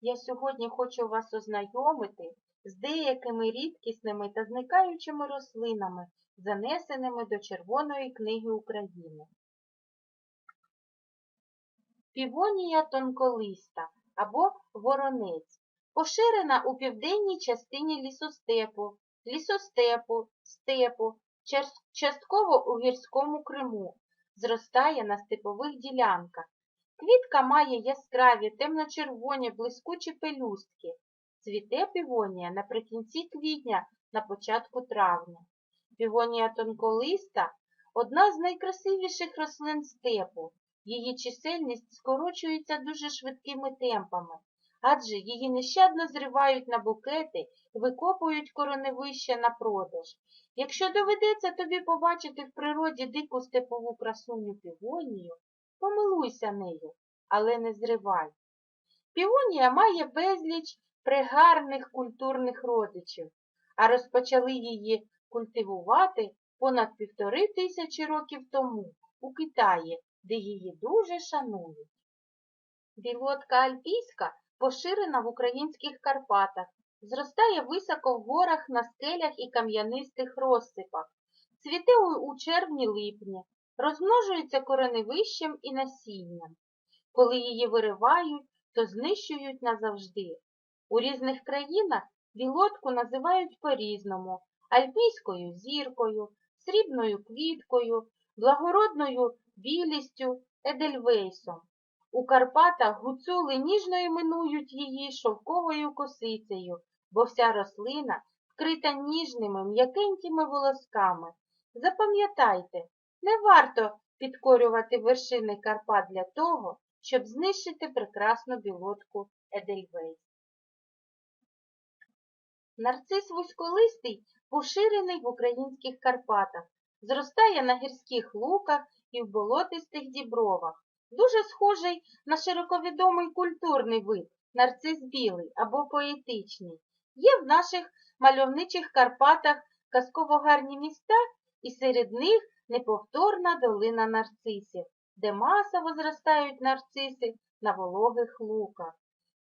я сьогодні хочу вас ознайомити з деякими рідкісними та зникаючими рослинами, занесеними до Червоної книги України. Півонія тонколиста або воронець поширена у південній частині лісостепу, лісостепу, степу, частково у гірському Криму, зростає на степових ділянках. Квітка має яскраві темно-червоні блискучі пелюстки. Цвіте півонія наприкінці квітня, на початку травня. Півонія тонколиста – одна з найкрасивіших рослин степу. Її чисельність скорочується дуже швидкими темпами, адже її нещадно зривають на букети і викопують короневище на продаж. Якщо доведеться тобі побачити в природі дику степову красуню півонію, помилуйся нею, але не зривай. Півонія має безліч пригарних культурних родичів, а розпочали її культивувати понад півтори тисячі років тому у Китаї, де її дуже шанують. Білотка альпійська поширена в українських Карпатах, зростає високо в горах на скелях і кам'янистих розсипах, цвіте у- у червні-липні, розмножується кореневищем і насінням. Коли її виривають, то знищують назавжди. У різних країнах білотку називають по-різному альпійською зіркою, срібною квіткою, благородною білістю, едельвейсом. У Карпатах гуцули ніжно іменують її шовковою косицею, бо вся рослина вкрита ніжними м'якенькими волосками. Запам'ятайте, не варто підкорювати вершини Карпат для того, щоб знищити прекрасну білотку Едельвейс. Нарцис вузьколистий поширений в українських Карпатах, зростає на гірських луках і в болотистих дібровах. Дуже схожий на широковідомий культурний вид нарцис білий або поетичний. Є в наших мальовничих Карпатах казково гарні міста, і серед них неповторна долина нарцисів, де масово зростають нарциси на вологих луках.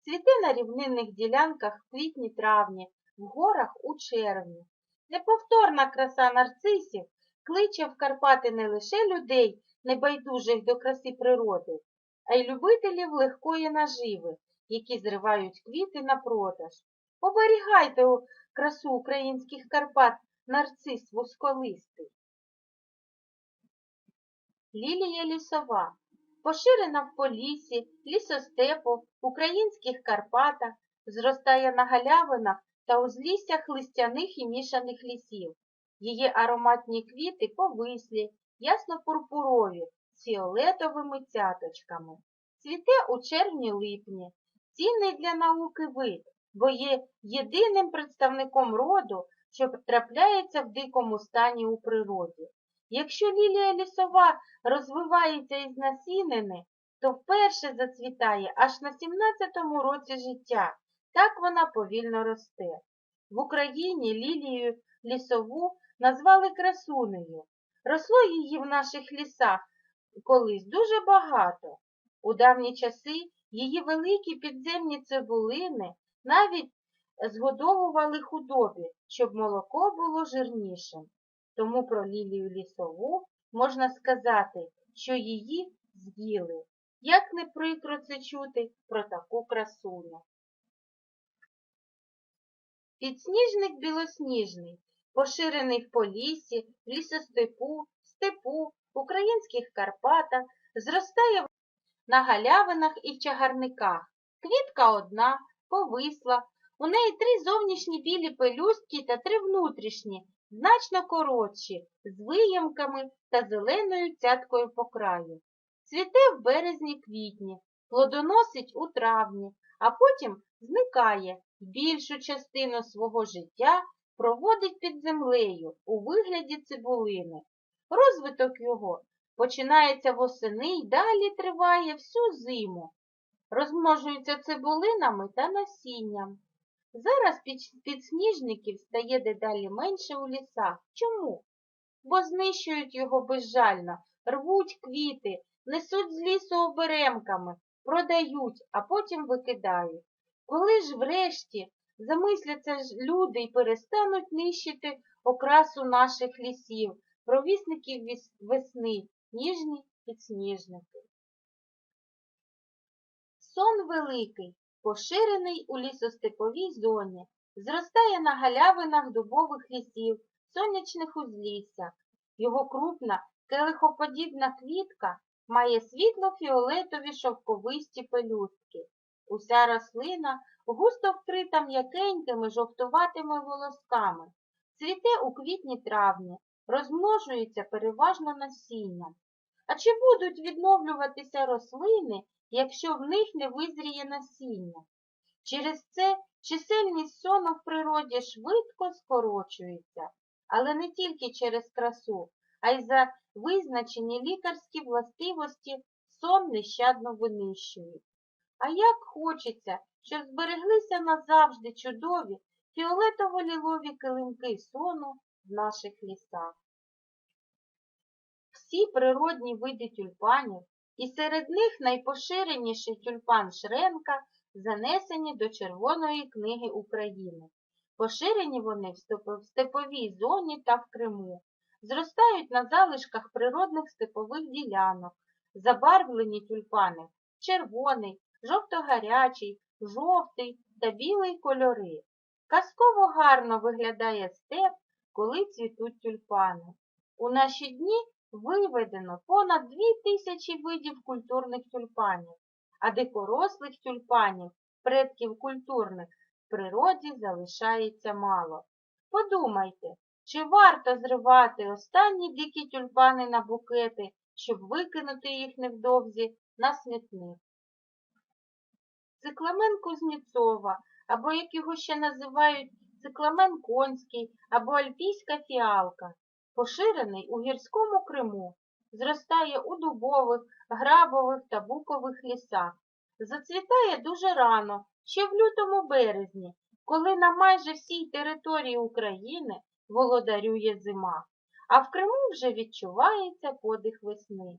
Цвіте на рівнинних ділянках в квітні-травні, в горах у червні. Неповторна краса нарцисів кличе в Карпати не лише людей, небайдужих до краси природи, а й любителів легкої наживи, які зривають квіти на продаж. Оберігайте красу українських Карпат нарцис вузьколистий. Лілія лісова поширена в Поліссі, лісостепу, українських Карпатах, зростає на галявинах та узліссях листяних і мішаних лісів. Її ароматні квіти повислі, ясно-пурпурові, з фіолетовими цяточками. Цвіте у червні-липні, цінний для науки вид, бо є єдиним представником роду, що трапляється в дикому стані у природі. Якщо лілія лісова розвивається із насінини, то вперше зацвітає аж на 17-му році життя. Так вона повільно росте. В Україні лілію лісову назвали красунею. Росло її в наших лісах колись дуже багато. У давні часи її великі підземні цибулини навіть згодовували худобі, щоб молоко було жирнішим. Тому про лілію лісову можна сказати, що її з'їли. Як не прикро це чути про таку красуню. Підсніжник білосніжний, поширений в Поліссі, в лісостепу, степу, в українських Карпатах, зростає на галявинах і чагарниках. Квітка одна, повисла, у неї три зовнішні білі пелюстки та три внутрішні, значно коротші, з виямками та зеленою цяткою по краю. Цвіте в березні-квітні, плодоносить у травні, а потім зникає, більшу частину свого життя проводить під землею у вигляді цибулини. Розвиток його починається восени й далі триває всю зиму. Розмножується цибулинами та насінням. Зараз підсніжників стає дедалі менше у лісах. Чому? Бо знищують його безжально, рвуть квіти, несуть з лісу оберемками, продають, а потім викидають. Коли ж врешті замисляться ж люди і перестануть нищити окрасу наших лісів, провісників весни, ніжні підсніжники. Сон великий, поширений у лісостеповій зоні, зростає на галявинах дубових лісів, сонячних узліссях. Його крупна, келихоподібна квітка має світло-фіолетові шовковисті пелюстки. Уся рослина густо вкрита м'якенькими жовтуватими волосками, цвіте у квітні-травні, розмножується переважно насінням. А чи будуть відновлюватися рослини, якщо в них не визріє насіння? Через це чисельність сону в природі швидко скорочується, але не тільки через красу, а й за визначені лікарські властивості сон нещадно винищують. А як хочеться, щоб збереглися назавжди чудові фіолетово-лілові килимки сону в наших лісах. Всі природні види тюльпанів, і серед них найпоширеніший тюльпан Шренка, занесені до Червоної книги України. Поширені вони в степовій зоні та в Криму, зростають на залишках природних степових ділянок, забарвлені тюльпани червоний, жовто-гарячий, жовтий та білий кольори. Казково гарно виглядає степ, коли цвітуть тюльпани. У наші дні виведено понад дві тисячі видів культурних тюльпанів, а дикорослих тюльпанів, предків культурних, в природі залишається мало. Подумайте, чи варто зривати останні дикі тюльпани на букети, щоб викинути їх невдовзі на смітник? Цикламен Кузнєцова, або як його ще називають цикламен конський або альпійська фіалка, поширений у гірському Криму, зростає у дубових, грабових та букових лісах. Зацвітає дуже рано, ще в лютому березні, коли на майже всій території України володарює зима, а в Криму вже відчувається подих весни.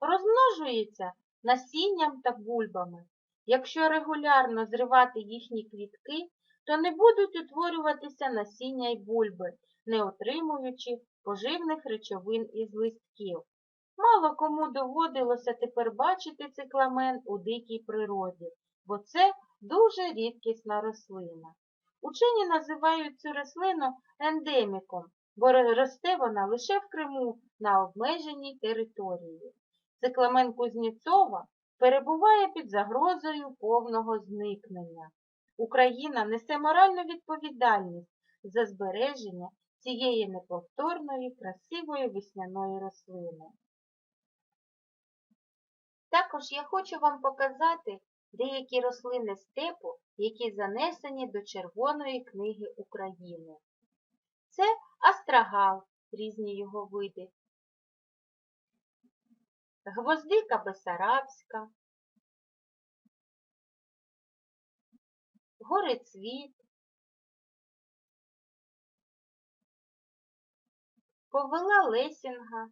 Розмножується насінням та бульбами. Якщо регулярно зривати їхні квітки, то не будуть утворюватися насіння й бульби, не отримуючи поживних речовин із листків. Мало кому доводилося тепер бачити цикламен у дикій природі, бо це дуже рідкісна рослина. Учені називають цю рослину ендеміком, бо росте вона лише в Криму на обмеженій території. Цикламен Кузнєцова перебуває під загрозою повного зникнення. Україна несе моральну відповідальність за збереження цієї неповторної, красивої весняної рослини. Також я хочу вам показати деякі рослини степу, які занесені до Червоної книги України. Це астрагал, різні його види, гвоздика бесарабська, горицвіт, повела лесінга,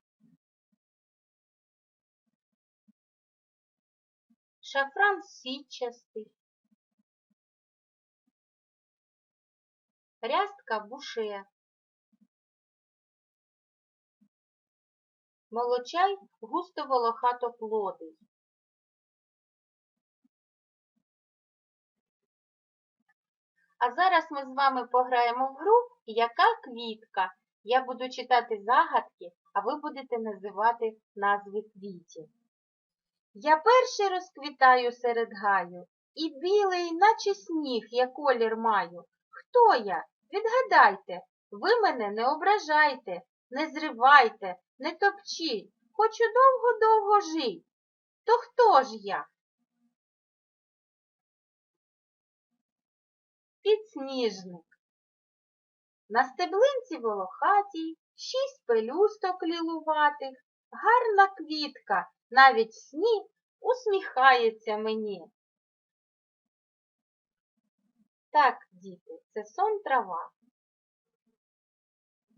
шафран сітчастий, рястка буше, молочай густо волохатоплодий. А зараз ми з вами пограємо в гру Яка квітка? Я буду читати загадки, а ви будете називати назви квітів. Я перший розквітаю серед гаю, і білий, наче сніг, я колір маю. Хто я? Відгадайте, ви мене не ображайте, не зривайте, не топчіть, хочу довго-довго жить. То хто ж я? Підсніжник. На стеблинці волохатій, шість пелюсток лілуватих, гарна квітка, навіть в сні усміхається мені. Так, діти, це сон трава.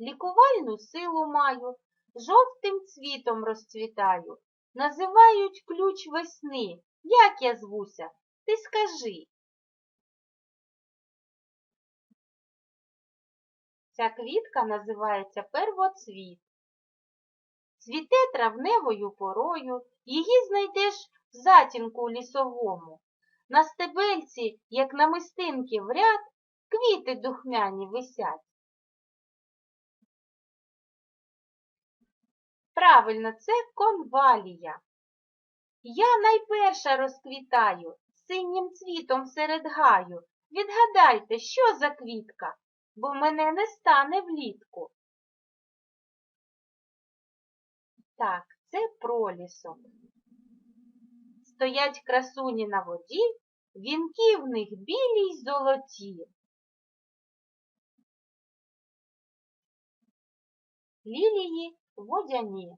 Лікувальну силу маю, жовтим цвітом розцвітаю. Називають ключ весни. Як я звуся? Ти скажи. Ця квітка називається первоцвіт. Цвіте травневою порою, її знайдеш в затінку лісовому. На стебельці, як намистинки в ряд, квіти духмяні висять. Правильно, це конвалія. Я найперша розквітаю синім цвітом серед гаю. Відгадайте, що за квітка, бо мене не стане влітку. Так, це пролісок. Стоять красуні на воді, вінки в них білі й золоті. Лілії водяні.